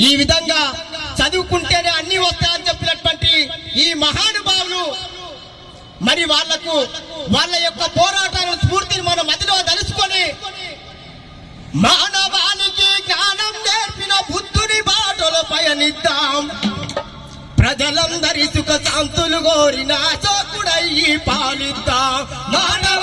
ఈ విధంగా చదువుకుంటేనే అన్ని వస్తాయని చెప్పినటువంటి ఈ మహానుభావులు మరి వాళ్ళకు వాళ్ళ యొక్క పోరాటాల స్ఫూర్తిని మనం మధ్యలో తెలుసుకొని మానవానికి జ్ఞానం నేర్పిన బుద్ధుని బాటలు పయనిద్దాం. ప్రజలందరి సుఖ శాంతులు కోరిన చోకుడై పాలిద్దాం. మానవ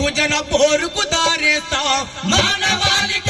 बहुजन भोर कुदारे सा। मानवालिक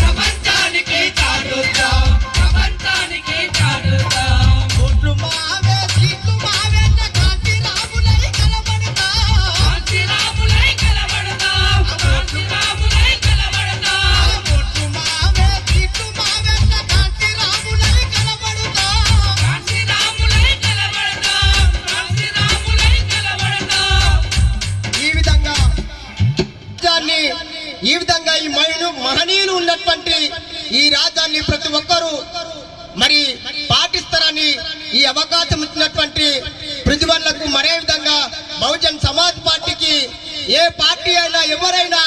ఈ విధంగా ఈ మహిళలు మహనీయులు ఉన్నటువంటి ఈ రాజ్యాన్ని ప్రతి ఒక్కరూ మరి పాటిస్తారని ఈ అవకాశం ఇచ్చినటువంటి ప్రతిభలకు మరే విధంగా బహుజన్ సమాజ్ పార్టీకి ఏ పార్టీ అయినా ఎవరైనా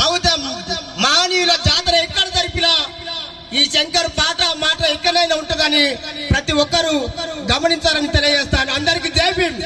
బహుజన్ మహనీయుల జాతర ఎక్కడ జరిపినా ఈ శంకర్ పాట మాట ఎక్కడైనా ఉంటుందని ప్రతి ఒక్కరూ గమనించాలని తెలియజేస్తాను. అందరికీ జై భీమ్!